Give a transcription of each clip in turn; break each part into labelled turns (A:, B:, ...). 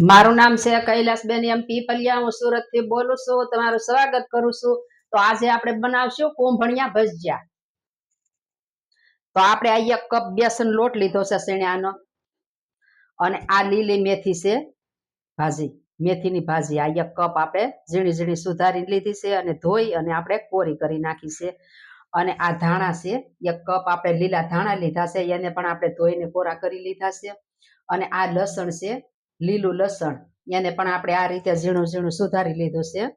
A: મારું નામ છે કૈલાસબેન એમ પીપલિયા હું સુરતથી બોલું છું, તમારું સ્વાગત કરું છું. તો આજે આપણે બનાવશું કુંભણિયા ભજીયા. તો આપણે આ કપ બેસન લોટ લીધો છે શેણાનો. અને આ લીલી મેથી છે ભાજી. મેથીની ભાજી આ એક કપ આપણે ઝીણી ઝીણી સુધારી લીધી છે અને ધોઈ અને આપણે કોરી કરી નાખી છે. અને આ ધાણા છે એક કપ આપણે લીલા ધાણા લીધા છે, એને પણ આપણે ધોઈને કોરા કરી લીધા છે. અને આ લસણ છે લીલું લસણ. એને પણ આપણે આ રીતે ઝીણું ઝીણું સુધારી લીધું છે.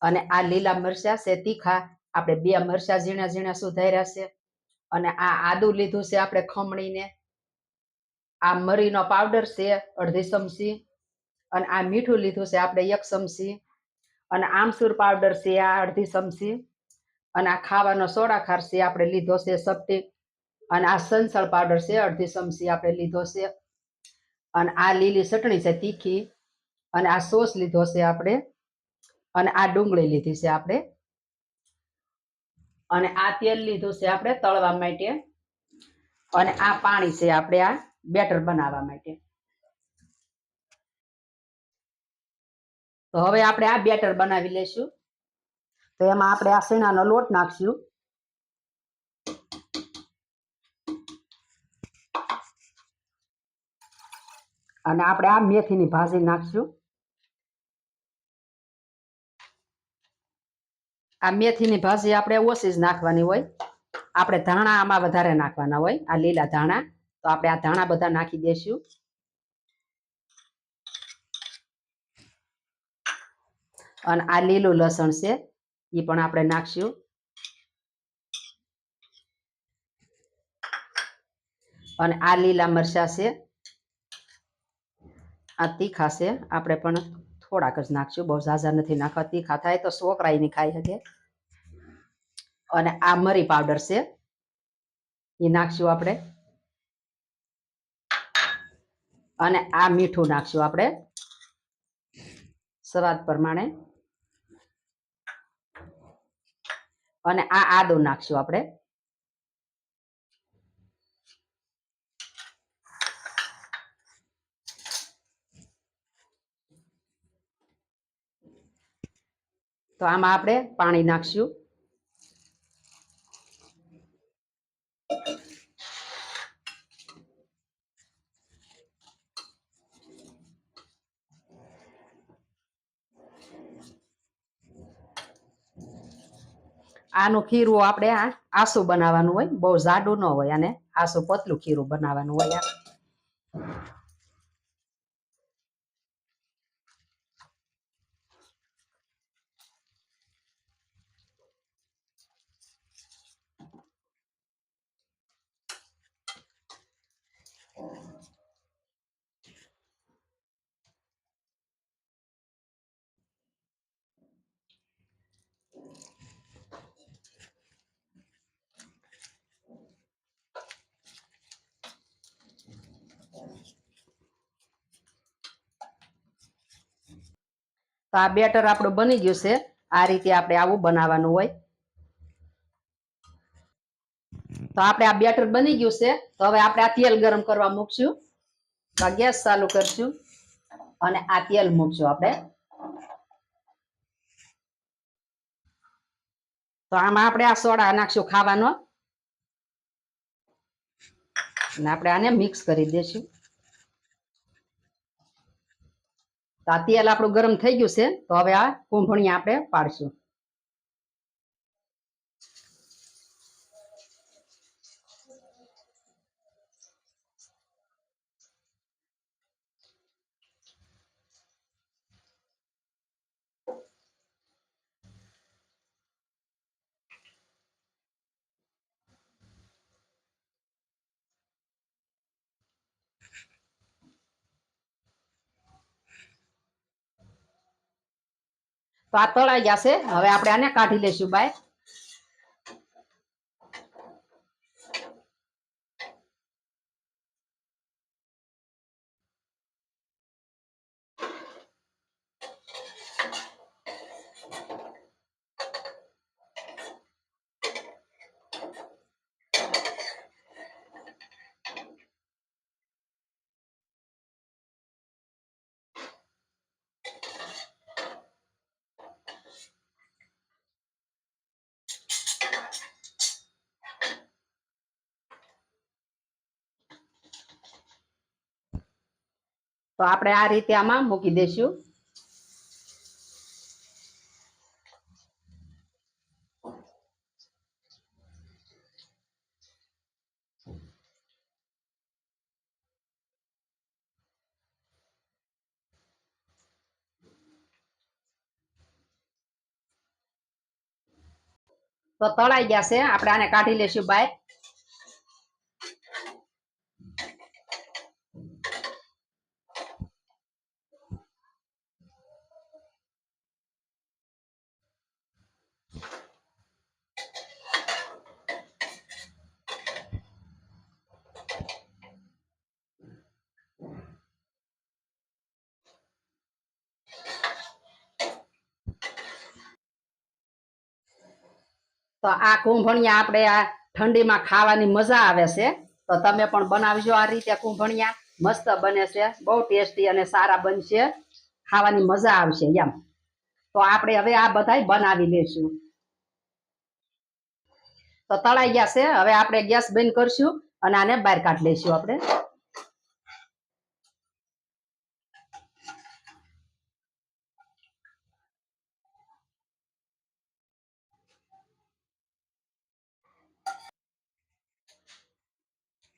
A: અને આ લીલા મરચા છે, તીખા. આપણે બે મરચા ઝીણા ઝીણા સુધાર્યા છે. અને આ આદુ લીધું છે આપણે ખમણીને. આ મરીનો પાવડર છે, અડધી ચમચી. અને આ મીઠું લીધું છે આપણે એક ચમચી. અને આમસૂર પાવડર છે આ અડધી ચમચી. અને આ ખાવાનો સોડા ખાર છે આપણે લીધો છે સપટી. અને આ સંસળ પાવડર છે અડધી ચમચી આપણે લીધો છે. અને આ લીલી ચટણી છે તીખી, અને આ સોસ લીધો છે આપણે, અને આ ડુંગળી લીધી છે આપણે. અને આ તેલ લીધું છે આપણે તળવા માટે, અને આ પાણી છે આપણે આ બેટર બનાવવા માટે. તો હવે આપણે આ બેટર બનાવી લેશું તો એમાં આપણે આ શેણાનો લોટ નાખશું. અને આપણે આ મેથીની ભાજી નાખશું. આ મેથીની ભાજી આપણે ઓછી જ નાખવાની હોય. આપણે ધાણા આમાં વધારે નાખવાના હોય, આ લીલા ધાણા. તો આપણે આ ધાણા બધા નાખી દઈશું અને આ લીલું લસણ છે એ પણ આપણે નાખશું. અને આ લીલા મરચા છે આ તીખા છે. આપણે પણ થોડાક જ નાખશું. બહુ ઝાઝા નથી નાખવા. તીખા થાય તો છોકરા એની ખાઈ શકે. અને આ મરી પાવડર છે. એ નાખશું આપણે. અને આ મીઠું નાખશું આપણે. સ્વાદ પ્રમાણે. અને આ આદુ નાખશું આપણે. તો આમાં આપણે પાણી નાખશું. આનું ખીરું આપણે આ આસુ બનાવવાનું હોય, બહુ જાડું ન હોય અને આસુ પતલું ખીરું બનાવવાનું હોય આ તો આ બેટર આપણું બની ગયું છે. આ રીતે આપણે આવું બનાવવાનું હોય. તો આપણે આ બેટર બની ગયું છે. તો હવે આપણે આ તેલ ગરમ કરવા મૂકશું. તો આ ગેસ ચાલુ કરશું. અને આ તેલ મૂકશું આપણે. તો આમાં આપણે આ સોડા નાખશું ખાવાનો. અને આપણે આને મિક્સ કરી દઈશું તો આ આપણું ગરમ થઈ ગયું છે તો હવે આ કુંભણિયા આપણે પાડશું. તો આ તળાઈ જશે. હવે આપણે આને કાઢી લઈશું બાય. તો આપણે આ રીતે આમાં મૂકી દઈશું તો તળાઈ ગયા છે. આપણે આને કાઢી લેશું બહાર. તો આ કુંભણિયા આપણે આ ઠંડીમાં ખાવાની મજા આવે છે. તો તમે પણ બનાવજો આ રીતે કુંભણિયા. મસ્ત બને છે, બહુ ટેસ્ટી અને સારા બનશે. ખાવાની મજા આવશે એમ. તો આપણે હવે આ બધા બનાવી લેશું. તો તળાઈ ગયા છે, હવે આપણે ગેસ બંધ કરશું અને આને બહાર કાઢી લઈશું આપણે.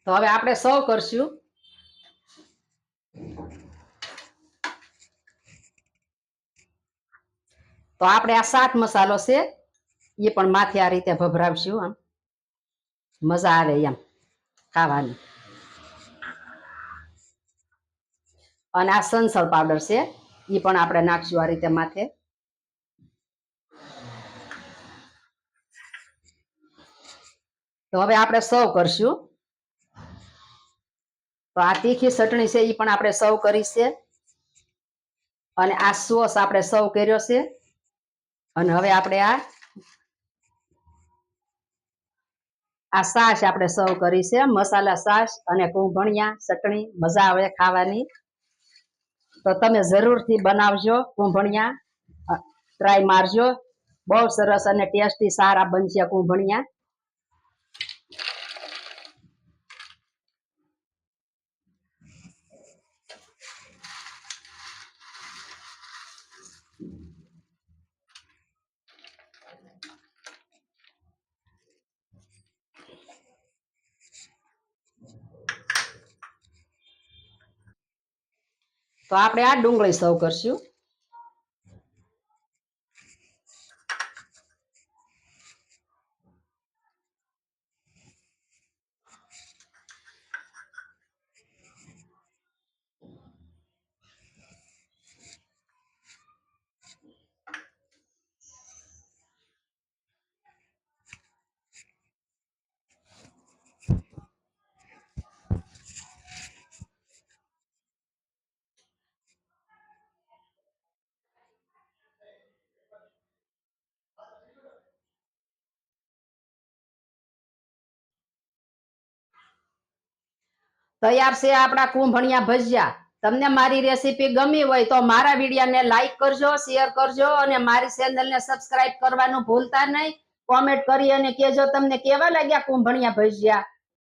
A: તો હવે આપણે સૌ કરશું. તો આપણે આ સાત મસાલો છે, એ પણ માથે આ રીતે ભભરાવશું આમ. મજા આવે એમ ખાવાની. અને આ સનસળ પાવડર છે, એ પણ આપણે નાખશું આ રીતે માથે. તો હવે આપણે સર્વ કરશું. તો આ તીખી ચટણી છે એ પણ આપણે સર્વ કરી છે. અને આ સોસ આપણે સર્વ કર્યો છે. અને હવે આપણે આ આ સાસ આપણે સર્વ કરી છે. મસાલા સાસ અને કુંભણિયા ચટણી, મજા આવે ખાવાની. તો તમે જરૂરથી બનાવજો કુંભણિયા. ટ્રાય મારજો. બહુ સરસ અને ટેસ્ટી સારા બનશે કુંભણિયા. તો આપણે આ ડુંગળી સર્વ કરશું. તૈયાર છે આપણા કુંભણિયા ભજીયા. તમને મારી રેસીપી ગમી હોય તો મારા વિડીયોને લાઈક કરજો શેર કરજો અને મારી ચેનલને સબસ્ક્રાઇબ કરવાનું ભૂલતા નહીં. કોમેન્ટ કરી અને કેજો તમને કેવા લાગ્યા કુંભણિયા ભજીયા.